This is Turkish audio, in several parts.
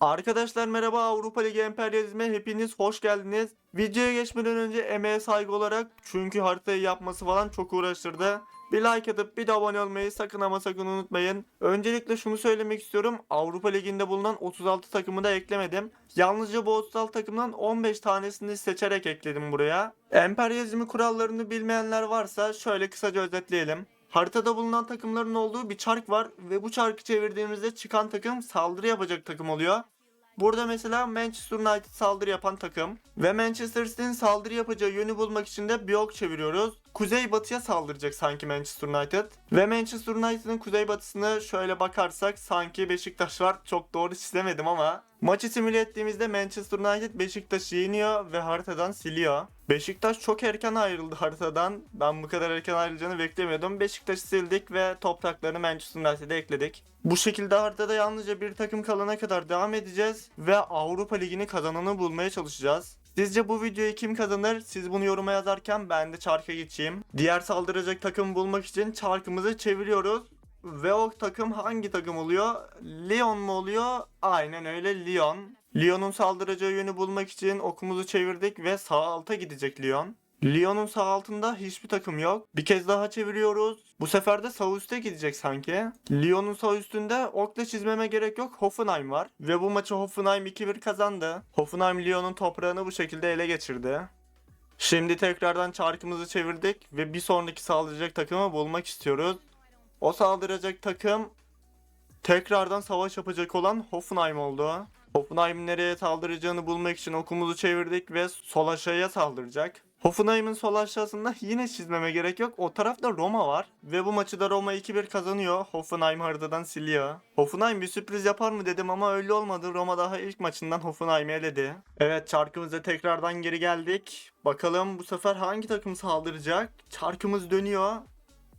Arkadaşlar merhaba Avrupa Ligi Emperyalizme hepiniz hoş geldiniz. Videoya geçmeden önce emeğe saygı olarak çünkü haritayı yapması falan çok uğraştırdı. Bir like atıp bir de abone olmayı sakın ama sakın unutmayın. Öncelikle şunu söylemek istiyorum. Avrupa Ligi'nde bulunan 36 takımı da eklemedim. Yalnızca bu 36 takımdan 15 tanesini seçerek ekledim buraya. Emperyalizmi kurallarını bilmeyenler varsa şöyle kısaca özetleyelim. Haritada bulunan takımların olduğu bir çark var ve bu çarkı çevirdiğimizde çıkan takım saldırı yapacak takım oluyor. Burada mesela Manchester United saldırı yapan takım ve Manchester City'nin saldırı yapacağı yönü bulmak için de bir ok çeviriyoruz. Kuzey batıya saldıracak sanki Manchester United. Ve Manchester United'ın kuzey batısını şöyle bakarsak sanki Beşiktaş var. Çok doğru çizemedim ama. Maçı simüle ettiğimizde Manchester United Beşiktaş'ı yeniyor ve haritadan siliyor. Beşiktaş çok erken ayrıldı haritadan. Ben bu kadar erken ayrılacağını beklemiyordum. Beşiktaş'ı sildik ve topraklarını Manchester United'e ekledik. Bu şekilde haritada yalnızca bir takım kalana kadar devam edeceğiz ve Avrupa Ligi'ni kazananı bulmaya çalışacağız. Sizce bu videoyu kim kazanır? Siz bunu yoruma yazarken ben de çarka geçeyim. Diğer saldıracak takımı bulmak için çarkımızı çeviriyoruz. Ve o takım hangi takım oluyor? Lyon mu oluyor? Aynen öyle Lyon. Lyon'un saldıracağı yönü bulmak için okumuzu çevirdik ve sağ alta gidecek Lyon. Lyon'un sağ altında hiçbir takım yok. Bir kez daha çeviriyoruz. Bu sefer de sağ üste gidecek sanki. Lyon'un sağ üstünde okla çizmeme gerek yok. Hoffenheim var. Ve bu maçı Hoffenheim 2-1 kazandı. Hoffenheim Lyon'un toprağını bu şekilde ele geçirdi. Şimdi tekrardan çarkımızı çevirdik ve bir sonraki saldıracak takımı bulmak istiyoruz. O saldıracak takım tekrardan savaş yapacak olan Hoffenheim oldu. Hoffenheim'in nereye saldıracağını bulmak için okumuzu çevirdik ve sol aşağıya saldıracak. Hoffenheim'in sol aşağısında yine çizmeme gerek yok. O tarafta Roma var. Ve bu maçı da Roma 2-1 kazanıyor. Hoffenheim haritadan siliyor. Hoffenheim bir sürpriz yapar mı dedim ama öyle olmadı. Roma daha ilk maçından Hoffenheim'i eledi. Evet çarkımıza tekrardan geri geldik. Bakalım bu sefer hangi takım saldıracak? Çarkımız dönüyor.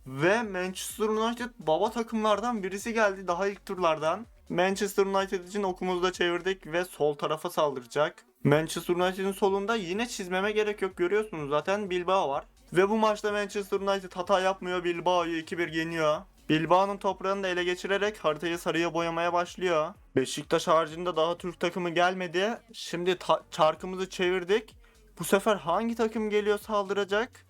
Ve Manchester United baba takımlardan birisi geldi daha ilk turlardan. Manchester United için okumuzu da çevirdik ve sol tarafa saldıracak. Manchester United'in solunda yine çizmeme gerek yok görüyorsunuz zaten Bilbao var. Ve bu maçta Manchester United hata yapmıyor Bilbao'yu 2-1 yeniyor. Bilbao'nun toprağını da ele geçirerek haritayı sarıya boyamaya başlıyor. Beşiktaş haricinde daha Türk takımı gelmedi. Şimdi çarkımızı çevirdik. Bu sefer hangi takım geliyor saldıracak?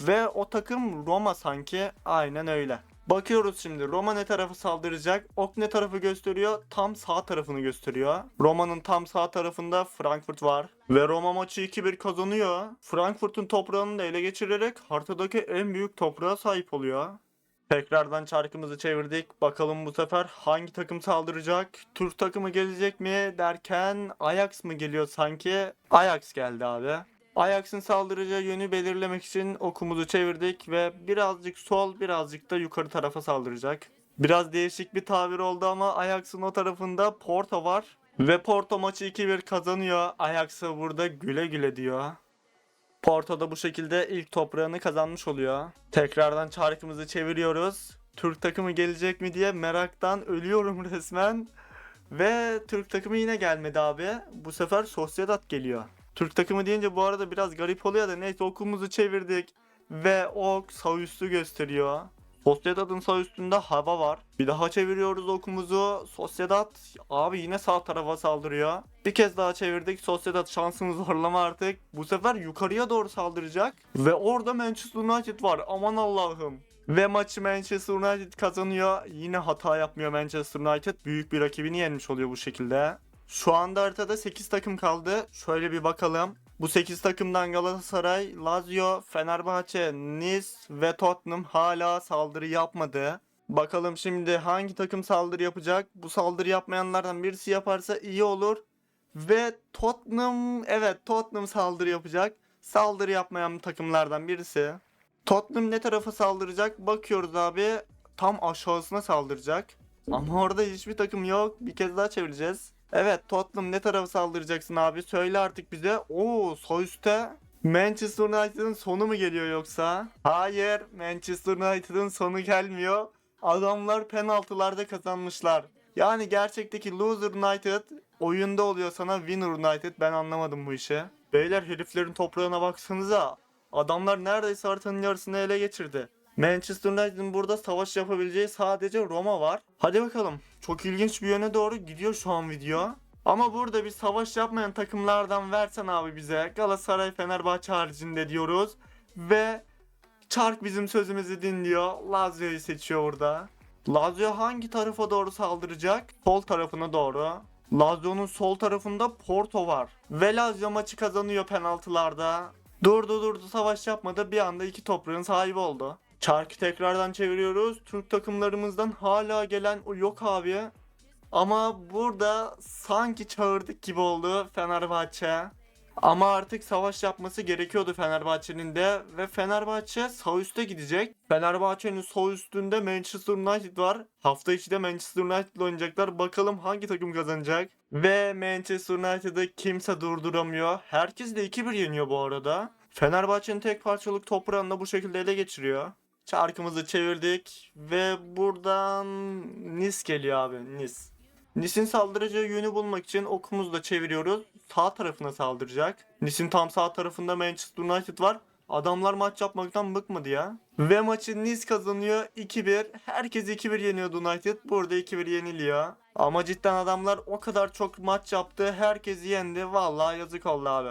Ve o takım Roma sanki aynen öyle. Bakıyoruz şimdi Roma ne tarafı saldıracak? Ok ne tarafı gösteriyor? Tam sağ tarafını gösteriyor. Roma'nın tam sağ tarafında Frankfurt var. Ve Roma maçı 2-1 kazanıyor. Frankfurt'un toprağını da ele geçirerek haritadaki en büyük toprağa sahip oluyor. Tekrardan çarkımızı çevirdik. Bakalım bu sefer hangi takım saldıracak? Türk takımı gelecek mi derken Ajax mı geliyor sanki? Ajax geldi abi. Ajax'ın saldıracağı yönü belirlemek için okumuzu çevirdik ve birazcık sol birazcık da yukarı tarafa saldıracak. Biraz değişik bir tabir oldu ama Ajax'ın o tarafında Porto var. Ve Porto maçı 2-1 kazanıyor. Ajax'a burada güle güle diyor. Porto da bu şekilde ilk toprağını kazanmış oluyor. Tekrardan çarkımızı çeviriyoruz. Türk takımı gelecek mi diye meraktan ölüyorum resmen. Ve Türk takımı yine gelmedi abi. Bu sefer Sociedad geliyor. Türk takımı deyince bu arada biraz garip oluyor da neyse okumuzu çevirdik. Ve ok sağ üstü gösteriyor. Sociedad'ın sağ üstünde hava var. Bir daha çeviriyoruz okumuzu. Sociedad abi yine sağ tarafa saldırıyor. Bir kez daha çevirdik. Sociedad şansını zorlama artık. Bu sefer yukarıya doğru saldıracak. Ve orada Manchester United var. Aman Allah'ım. Ve maçı Manchester United kazanıyor. Yine hata yapmıyor Manchester United. Büyük bir rakibini yenmiş oluyor bu şekilde. Şu anda haritada 8 takım kaldı. Şöyle bir bakalım. Bu 8 takımdan Galatasaray, Lazio, Fenerbahçe, Nice ve Tottenham hala saldırı yapmadı. Bakalım şimdi hangi takım saldırı yapacak? Bu saldırı yapmayanlardan birisi yaparsa iyi olur. Ve Tottenham, evet Tottenham saldırı yapacak. Saldırı yapmayan takımlardan birisi. Tottenham ne tarafa saldıracak? Bakıyoruz abi. Tam aşağısına saldıracak. Ama orada hiçbir takım yok. Bir kez daha çevireceğiz. Evet Tottenham ne tarafa saldıracaksın abi? Söyle artık bize. Oo sağ üstte. Manchester United'ın sonu mu geliyor yoksa? Hayır Manchester United'ın sonu gelmiyor. Adamlar penaltılarda kazanmışlar. Yani gerçekteki loser United oyunda oluyor sana winner United. Ben anlamadım bu işi. Beyler heriflerin toprağına baksanıza. Adamlar neredeyse haritanın yarısını ele geçirdi. Manchester United'ın burada savaş yapabileceği sadece Roma var. Hadi bakalım. Çok ilginç bir yöne doğru gidiyor şu an video. Ama burada bir savaş yapmayan takımlardan versen abi bize. Galatasaray Fenerbahçe haricinde diyoruz. Ve Çark bizim sözümüzü dinliyor. Lazio'yu seçiyor burada. Lazio hangi tarafa doğru saldıracak? Sol tarafına doğru. Lazio'nun sol tarafında Porto var. Ve Lazio maçı kazanıyor penaltılarda. Durdu durdu savaş yapmadı bir anda iki toprağın sahibi oldu. Çarkı tekrardan çeviriyoruz. Türk takımlarımızdan hala gelen o yok abi. Ama burada sanki çağırdık gibi oldu Fenerbahçe. Ama artık savaş yapması gerekiyordu Fenerbahçe'nin de ve Fenerbahçe sağ üste gidecek. Fenerbahçe'nin sol üstünde Manchester United var. Hafta içi de Manchester United oynayacaklar. Bakalım hangi takım kazanacak. Ve Manchester United'ı kimse durduramıyor. Herkes de 2-1 yeniyor bu arada. Fenerbahçe'nin tek parçalık toprağını da bu şekilde ele geçiriyor. Çarkımızı çevirdik ve buradan Nis geliyor abi Nis. Nis'in saldıracağı yönü bulmak için okumuzu da çeviriyoruz. Sağ tarafına saldıracak. Nis'in tam sağ tarafında Manchester United var. Adamlar maç yapmaktan bıkmadı ya. Ve maçı Nice kazanıyor 2-1. Herkes 2-1 yeniyordu United. Burada 2-1 yeniliyor. Ama cidden adamlar o kadar çok maç yaptı. Herkesi yendi. Vallahi yazık oldu abi.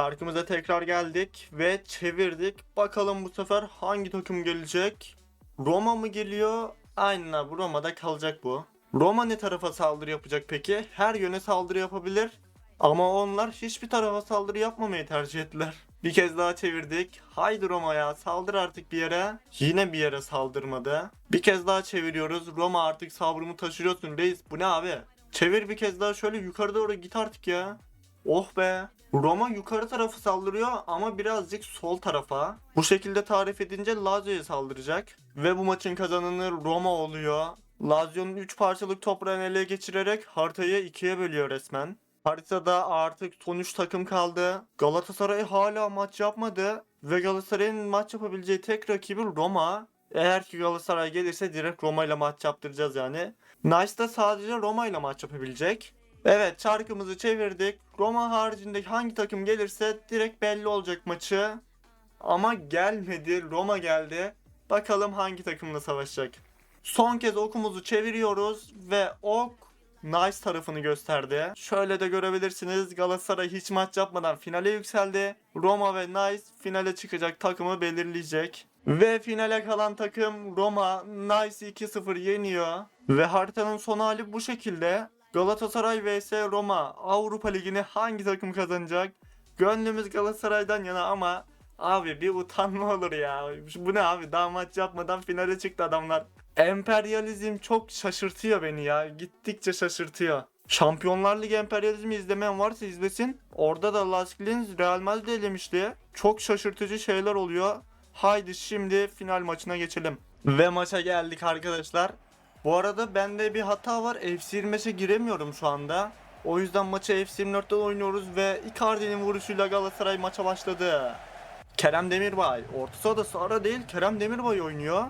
Parkımıza tekrar geldik ve çevirdik. Bakalım bu sefer hangi takım gelecek? Roma mı geliyor? Aynen abi Roma'da kalacak bu. Roma ne tarafa saldırı yapacak peki? Her yöne saldırı yapabilir. Ama onlar hiçbir tarafa saldırı yapmamayı tercih ettiler. Bir kez daha çevirdik. Haydi Roma ya saldır artık bir yere. Yine bir yere saldırmadı. Bir kez daha çeviriyoruz. Roma artık sabrımı taşırıyorsun reis. Bu ne abi? Çevir bir kez daha şöyle yukarı doğru git artık ya. Oh be. Roma yukarı tarafı saldırıyor ama birazcık sol tarafa. Bu şekilde tarif edince Lazio'ya saldıracak. Ve bu maçın kazananı Roma oluyor. Lazio'nun 3 parçalık toprağını ele geçirerek haritayı ikiye bölüyor resmen. Haritada artık son 3 takım kaldı. Galatasaray hala maç yapmadı. Ve Galatasaray'ın maç yapabileceği tek rakibi Roma. Eğer ki Galatasaray gelirse direkt Roma ile maç yaptıracağız yani. Nice da sadece Roma ile maç yapabilecek. Evet çarkımızı çevirdik. Roma haricinde hangi takım gelirse direkt belli olacak maçı. Ama gelmedi. Roma geldi. Bakalım hangi takımla savaşacak. Son kez okumuzu çeviriyoruz ve ok Nice tarafını gösterdi. Şöyle de görebilirsiniz Galatasaray hiç maç yapmadan finale yükseldi. Roma ve Nice finale çıkacak takımı belirleyecek. Ve finale kalan takım Roma Nice 2-0 yeniyor. Ve haritanın son hali bu şekilde. Galatasaray vs Roma Avrupa Ligi'ni hangi takım kazanacak? Gönlümüz Galatasaray'dan yana ama abi bir utanma olur ya. Bu ne abi daha maç yapmadan finale çıktı adamlar. Emperyalizm çok şaşırtıyor beni ya. Gittikçe şaşırtıyor. Şampiyonlar Ligi emperyalizmi izlemeyen varsa izlesin. Orada da Las Linz Real Madrid elemişti. Çok şaşırtıcı şeyler oluyor. Haydi şimdi final maçına geçelim. Ve maça geldik arkadaşlar. Bu arada bende bir hata var. FC25'e giremiyorum şu anda. O yüzden maçı FC24'te oynuyoruz ve Icardi'nin vuruşuyla Galatasaray maça başladı. Kerem Demirbay. Orta sahada Sara değil Kerem Demirbay oynuyor.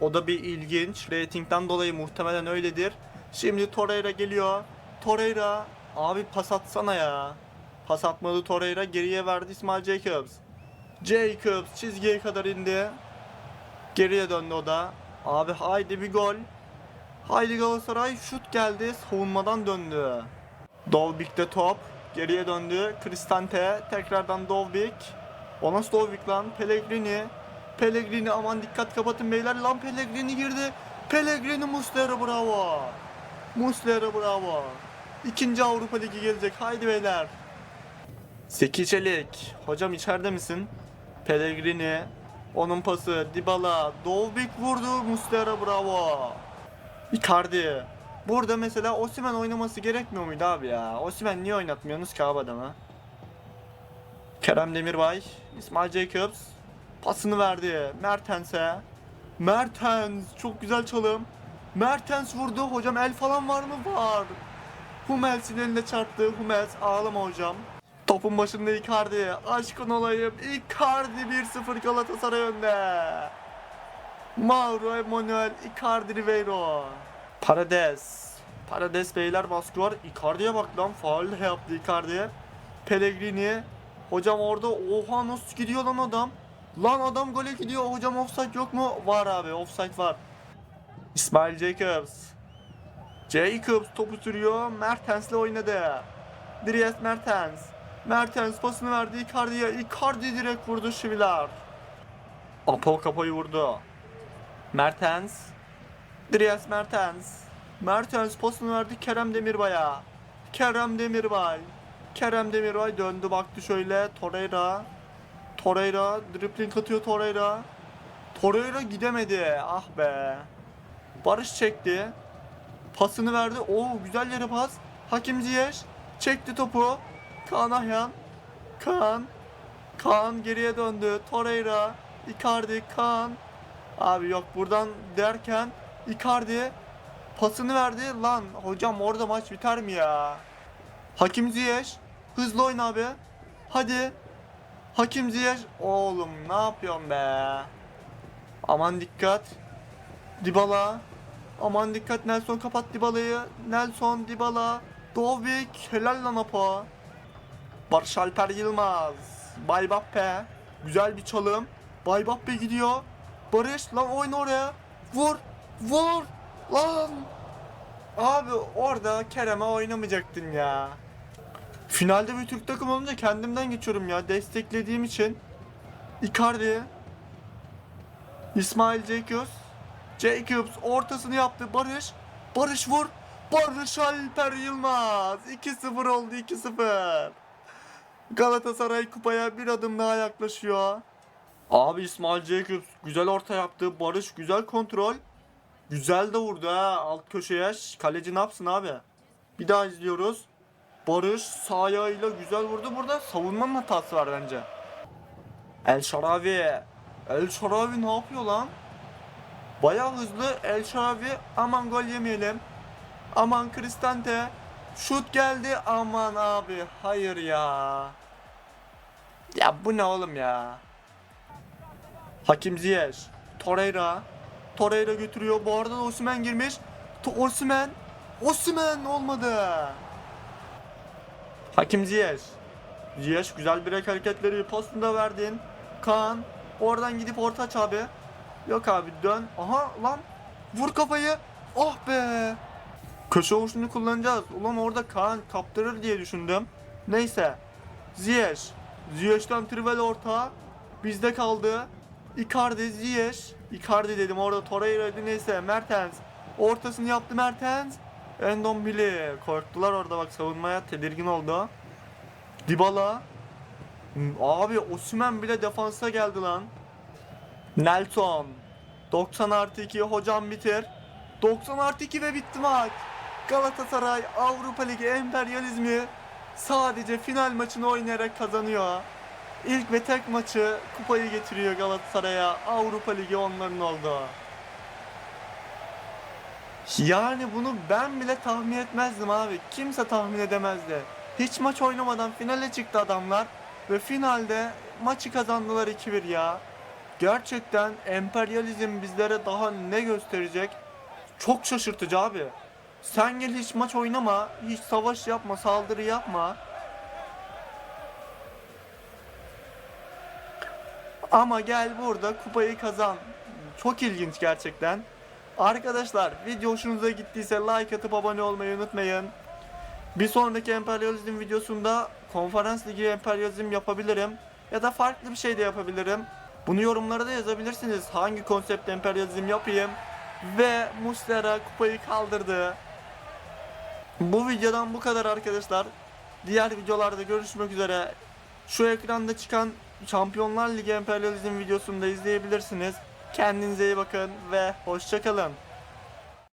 O da bir ilginç. Ratingden dolayı muhtemelen öyledir. Şimdi Torreira geliyor. Torreira. Abi pas atsana ya. Pas atmadı Torreira. Geriye verdi İsmail Jacobs. Jacobs çizgiye kadar indi. Geriye döndü o da. Abi haydi bir gol. Haydi Galatasaray şut geldi. Savunmadan döndü. Dovbik'te top. Geriye döndü. Cristante. Tekrardan Dovbik. O nasıl Dovbik lan? Pellegrini. Pellegrini aman dikkat kapatın beyler. Lan Pellegrini girdi. Pellegrini Muslera bravo. Muslera bravo. İkinci Avrupa Ligi gelecek. Haydi beyler. Seki Çelik. Hocam içeride misin? Pellegrini. Onun pası. Dybala. Dovbik vurdu. Muslera bravo. Icardi. Burada mesela Osimhen oynaması gerekmiyor muydu abi ya? Osimhen niye oynatmıyorsunuz ki abi adama? Kerem Demirbay. İsmail Jacobs. Pasını verdi. Mertens'e. Mertens. Çok güzel çalım. Mertens vurdu. Hocam el falan var mı? Var. Hummels'in eline çarptı. Hummels ağlama hocam. Topun başında Icardi. Aşkın olayım. Icardi 1-0 Galatasaray önde. Mauro Emanuel Icardi Ribeiro. Parades. Parades beyler baskı var. Icardi'ye bak lan. Faul de yaptı Icardi. Pellegrini. Hocam orada oha nasıl gidiyor lan adam. Lan adam gole gidiyor. Hocam offside yok mu? Var abi offside var. İsmail Jacobs. Jacobs topu sürüyor. Mertens'le oynadı. Dries Mertens. Mertens pasını verdi Icardi'ye. Icardi direkt vurdu Şiviler. Apo kafayı vurdu. Mertens. Dries Mertens. Mertens pasını verdi Kerem Demirbay'a. Kerem Demirbay. Kerem Demirbay döndü baktı şöyle. Torreira. Torreira. Dribbling atıyor Torreira. Torreira gidemedi. Ah be. Barış çekti. Pasını verdi. Oo güzel yere pas. Hakim Ziyech çekti topu. Kaan Ahyan. Kaan. Kaan geriye döndü. Torreira. Icardi. Kaan. Abi yok buradan derken Icardi pasını verdi. Lan hocam orada maç biter mi ya? Hakim Ziyech. Hızlı oyna abi. Hadi. Hakim Ziyech. Oğlum ne yapıyorsun be? Aman dikkat. Dybala. Aman dikkat Nelson kapat Dybala'yı. Nelson Dybala. Dovbik. Helal lan Apo. Barış Alper Yılmaz. Bay Bappe. Güzel bir çalım. Bay Bappe gidiyor. Barış lan oyna oraya. Vur. Vur. Lan. Abi orada Kerem'e oynamayacaktın ya. Finalde bir Türk takım olunca kendimden geçiyorum ya. Desteklediğim için. Icardi. İsmail Jacobs. Jacobs ortasını yaptı. Barış. Barış vur. Barış Alper Yılmaz. 2-0 oldu 2-0. Galatasaray kupaya bir adım daha yaklaşıyor. Abi İsmail Jacobs güzel orta yaptı. Barış güzel kontrol. Güzel de vurdu ha alt köşeye. Kaleci ne yapsın abi? Bir daha izliyoruz. Barış sağ ayağıyla güzel vurdu. Burada savunmanın hatası var bence. El Şaravi. El Şaravi ne yapıyor lan? Bayağı hızlı El Şaravi. Aman gol yemeyelim. Aman Cristante. Şut geldi. Aman abi. Hayır ya. Ya bu ne oğlum ya? Hakim Ziyech. Torreira. Torreira götürüyor. Bu arada da Osimhen girmiş. To Osimhen. Osimhen olmadı. Hakim Ziyech. Ziyech güzel bir hareketleri pasını da verdin. Kaan. Oradan gidip orta abi. Yok abi dön. Aha lan. Vur kafayı. Oh be. Köşe vuruşunu kullanacağız. Ulan orada Kaan kaptırır diye düşündüm. Neyse. Ziyech. Ziyech'ten Trivel orta. Bizde kaldı. Icardi, Ziyech. Icardi dedim orada Torreira'ydı neyse. Mertens. Ortasını yaptı Mertens. Endombili. Korktular orada bak savunmaya tedirgin oldu. Dybala. Abi Osimhen bile defansa geldi lan. Nelson. 90 artı 2 hocam bitir. 90 artı 2 ve bitti maç. Galatasaray Avrupa Ligi emperyalizmi sadece final maçını oynayarak kazanıyor. İlk ve tek maçı kupayı getiriyor Galatasaray'a. Avrupa Ligi onların oldu. Yani bunu ben bile tahmin etmezdim abi. Kimse tahmin edemezdi. Hiç maç oynamadan finale çıktı adamlar. Ve finalde maçı kazandılar 2-1 ya. Gerçekten emperyalizm bizlere daha ne gösterecek? Çok şaşırtıcı abi. Sen gel hiç maç oynama, hiç savaş yapma, saldırı yapma. Ama gel burada kupayı kazan. Çok ilginç gerçekten. Arkadaşlar video hoşunuza gittiyse like atıp abone olmayı unutmayın. Bir sonraki emperyalizm videosunda konferans ligi emperyalizm yapabilirim. Ya da farklı bir şey de yapabilirim. Bunu yorumlara da yazabilirsiniz. Hangi konsept emperyalizm yapayım. Ve Muslera kupayı kaldırdı. Bu videodan bu kadar arkadaşlar. Diğer videolarda görüşmek üzere. Şu ekranda çıkan Şampiyonlar Ligi Emperyalizm videosunu da izleyebilirsiniz. Kendinize iyi bakın ve hoşçakalın.